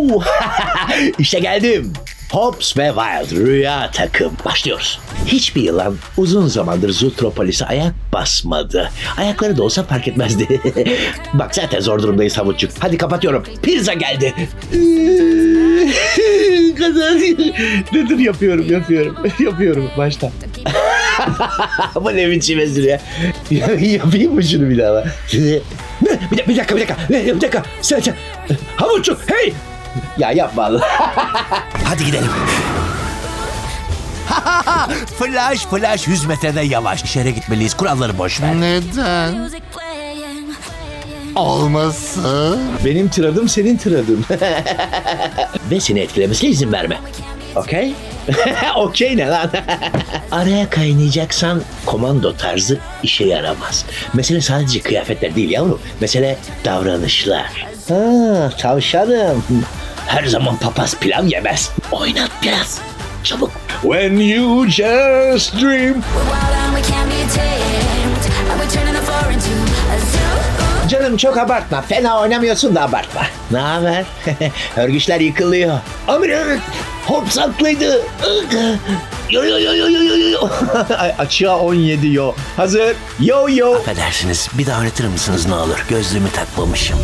Oo! işte geldim. Hobbs ve Wild Rüya takım. Başlıyoruz. Hiçbir yılan uzun zamandır Zootropolis'e ayak basmadı. Ayakları da olsa fark etmezdi. Bak zaten zor durumdayız havuççuk. Hadi kapatıyorum. Pizza geldi. Dur dur yapıyorum yapıyorum. yapıyorum baştan. Bu ne biçim espri ya? Yapayım mı şunu bir daha? Bir dakika, bir dakika, bir dakika. Sen, sen. Havuççuk, hey! Ya yapma Allah. Hadi gidelim. flash flash 100 metrede yavaş. İşe gitmeliyiz. Kuralları boş ver. Neden? Olmasın. Benim tiradım senin tiradın. Ve seni etkilemesine izin verme. Okey? Okey ne lan? Araya kaynayacaksan komando tarzı işe yaramaz. Mesele sadece kıyafetler değil yavrum. Mesele davranışlar. Ha, tavşanım. Her zaman papaz pilav yemez. Oynat biraz. Çabuk. When you just dream. We're wild and we can't be tamed. The zoo. Canım çok abartma. Fena oynamıyorsun da abartma. Ne haber? Örgüçler yıkılıyor. Amir Hops haklıydı. Yo yo yo yo yo yo yo. Ay, Açığa 17 yo. Hazır. Yo yo. Affedersiniz. Bir daha öğretir misiniz ne olur? Gözlüğümü takmamışım.